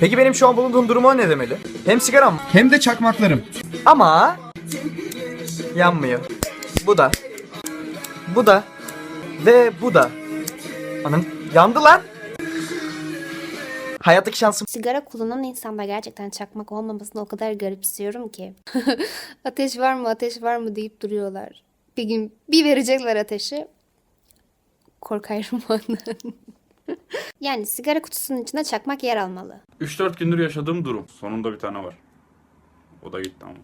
Peki benim şu an bulunduğum duruma ne demeli? Hem sigaram Hem de çakmaklarım. ama yanmıyor. Bu da. Bu da. Ve bu da. Anam yandı lan. Hayattaki şansım Sigara kullanan insanda gerçekten çakmak olmamasını o kadar garipsiyorum ki. ateş var mı ateş var mı deyip duruyorlar. Bir gün bir verecekler ateşi. Korkarım ondan. yani sigara kutusunun içinde çakmak yer almalı. 3-4 gündür yaşadığım durum. Sonunda bir tane var. O da gitti ama.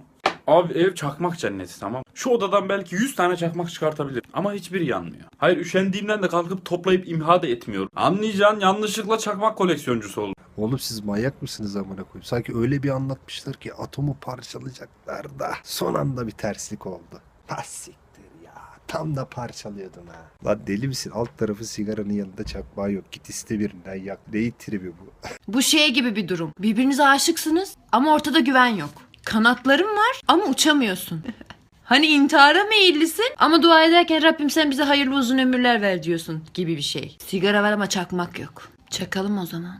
Abi ev çakmak cenneti tamam. Şu odadan belki 100 tane çakmak çıkartabilir. Ama hiçbiri yanmıyor. Hayır üşendiğimden de kalkıp toplayıp imha da etmiyorum. Anlayacağın yanlışlıkla çakmak koleksiyoncusu oldum. Oğlum siz manyak mısınız amına koyayım? Sanki öyle bir anlatmışlar ki atomu parçalayacaklar da son anda bir terslik oldu. Ya. Tam da parçalıyordun ha. Lan deli misin? Alt tarafı sigaranın yanında çakmağı yok. Git iste birinden yak. Neyi tribi bu? Bu şey gibi bir durum. Birbirinize aşıksınız ama ortada güven yok. Kanatların var ama uçamıyorsun. hani intihara meyillisin ama dua ederken Rabbim sen bize hayırlı uzun ömürler ver diyorsun gibi bir şey. Sigara var ama çakmak yok. Çakalım o zaman.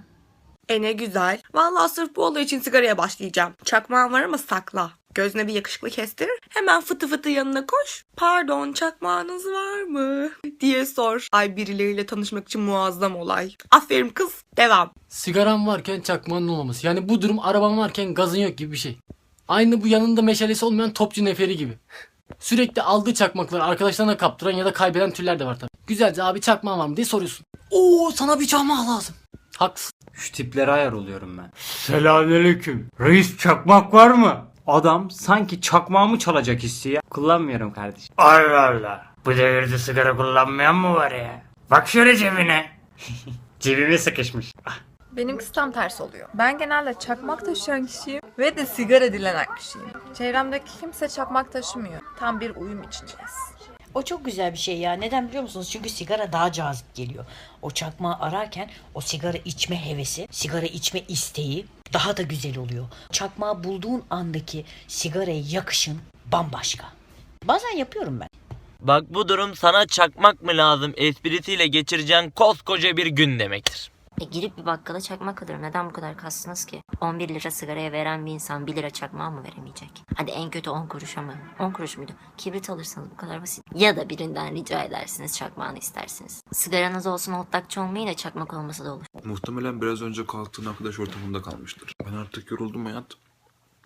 E ne güzel. Vallahi sırf bu olay için sigaraya başlayacağım. Çakmağın var ama sakla. Gözüne bir yakışıklı kestirir. Hemen fıtı fıtı yanına koş. Pardon çakmağınız var mı? diye sor. Ay birileriyle tanışmak için muazzam olay. Aferin kız. Devam. Sigaran varken çakmağın olmaması. Yani bu durum araban varken gazın yok gibi bir şey. Aynı bu yanında meşalesi olmayan topçu neferi gibi. Sürekli aldığı çakmakları arkadaşlarına kaptıran ya da kaybeden türler de var tabii. Güzelce abi çakmağın var mı diye soruyorsun. Oo sana bir çakmak lazım. Haklısın. Şu tiplere ayar oluyorum ben. Selamünaleyküm. Reis çakmak var mı? Adam sanki çakmağımı çalacak hissi ya. Kullanmıyorum kardeşim. Allah Allah. Bu devirde sigara kullanmayan mı var ya? Bak şöyle cebine. Cebime sıkışmış. Benimkisi tam tersi oluyor. Ben genelde çakmak taşıyan kişiyim ve de sigara dilenen kişiyim. Çevremdeki kimse çakmak taşımıyor. Tam bir uyum içindeyiz. O çok güzel bir şey ya. Neden biliyor musunuz? Çünkü sigara daha cazip geliyor. O çakmağı ararken o sigara içme hevesi, sigara içme isteği daha da güzel oluyor. Çakmağı bulduğun andaki sigaraya yakışın bambaşka. Bazen yapıyorum ben. Bak bu durum sana çakmak mı lazım esprisiyle geçireceğin koskoca bir gün demektir. E girip bir bakkala çakmak alırım. Neden bu kadar kastınız ki? 11 lira sigaraya veren bir insan 1 lira çakmağı mı veremeyecek? Hadi en kötü 10 kuruş ama. 10 kuruş muydu? Kibrit alırsanız bu kadar basit. Ya da birinden rica edersiniz çakmağını istersiniz. Sigaranız olsun otlakçı olmayı da çakmak olması da olur. Muhtemelen biraz önce kalktığın arkadaş ortamında kalmıştır. Ben artık yoruldum hayat.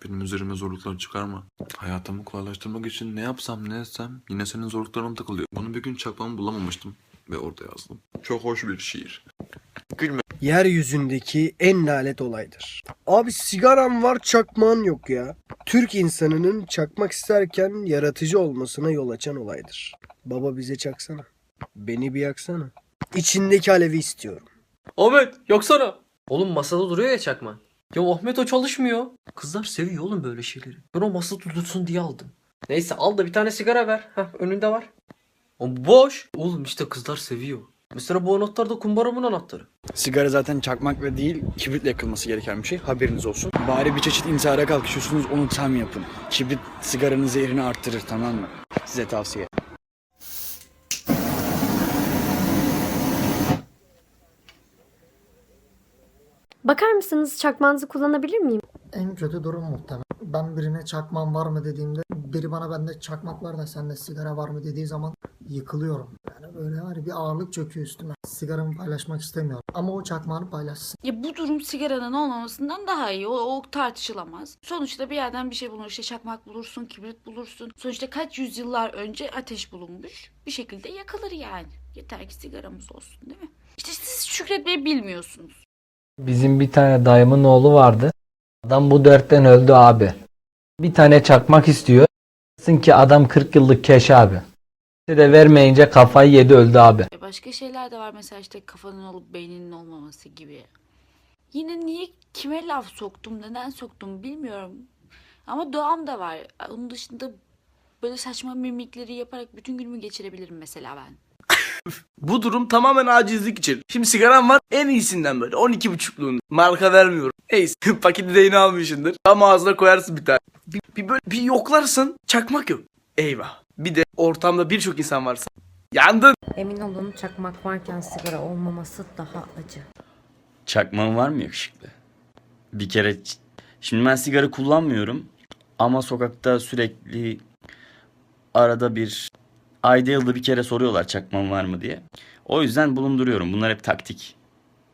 Benim üzerime zorluklar çıkarma. Hayatımı kolaylaştırmak için ne yapsam ne etsem yine senin zorluklarına takılıyor. Bunu bir gün çakmamı bulamamıştım ve orada yazdım. Çok hoş bir şiir. Gülme. Yeryüzündeki en lanet olaydır. Abi sigaram var çakmağın yok ya. Türk insanının çakmak isterken yaratıcı olmasına yol açan olaydır. Baba bize çaksana. Beni bir yaksana. İçindeki alevi istiyorum. Ahmet yaksana. Oğlum masada duruyor ya çakmak. Ya Ahmet o çalışmıyor. Kızlar seviyor oğlum böyle şeyleri. Ben o masa tutulsun diye aldım. Neyse al da bir tane sigara ver. Heh önünde var. O boş. Oğlum işte kızlar seviyor. Mesela bu anahtar da kumbaramın anahtarı. Sigara zaten çakmakla değil kibritle yakılması gereken bir şey. Haberiniz olsun. Bari bir çeşit intihara kalkışıyorsunuz onu tam yapın. Kibrit sigaranın zehrini arttırır tamam mı? Size tavsiye. Bakar mısınız çakmağınızı kullanabilir miyim? En kötü durum muhtemelen. Ben birine çakmağım var mı dediğimde biri bana bende çakmak var da sende sigara var mı dediği zaman yıkılıyorum. Böyle var ya, bir ağırlık çöküyor üstüme. Sigaramı paylaşmak istemiyorum. Ama o çakmağını paylaşsın. Ya bu durum sigaranın olmamasından daha iyi. O, o tartışılamaz. Sonuçta bir yerden bir şey bulunur. İşte çakmak bulursun, kibrit bulursun. Sonuçta kaç yüzyıllar önce ateş bulunmuş. Bir şekilde yakılır yani. Yeter ki sigaramız olsun değil mi? İşte siz şükretmeyi bilmiyorsunuz. Bizim bir tane dayımın oğlu vardı. Adam bu dertten öldü abi. Bir tane çakmak istiyor. Desin ki adam 40 yıllık keş abi. De vermeyince kafayı yedi öldü abi. E başka şeyler de var mesela işte kafanın olup beyninin olmaması gibi. Yine niye kime laf soktum, neden soktum bilmiyorum. Ama doğam da var. Onun dışında böyle saçma mimikleri yaparak bütün günümü geçirebilirim mesela ben. Bu durum tamamen acizlik için. Şimdi sigaram var en iyisinden böyle 12.5'luğunu. Marka vermiyorum. Neyse paketi de yeni almışsındır. Tam ağzına koyarsın bir tane. Bir, bir böyle bir yoklarsın çakmak yok. Eyvah. Bir de ortamda birçok insan varsa. Yandın. Emin olun çakmak varken sigara olmaması daha acı. Çakmağın var mı yakışıklı? bir kere şimdi ben sigara kullanmıyorum ama sokakta sürekli arada bir ayda yılda bir kere soruyorlar çakmam var mı diye. O yüzden bulunduruyorum. Bunlar hep taktik.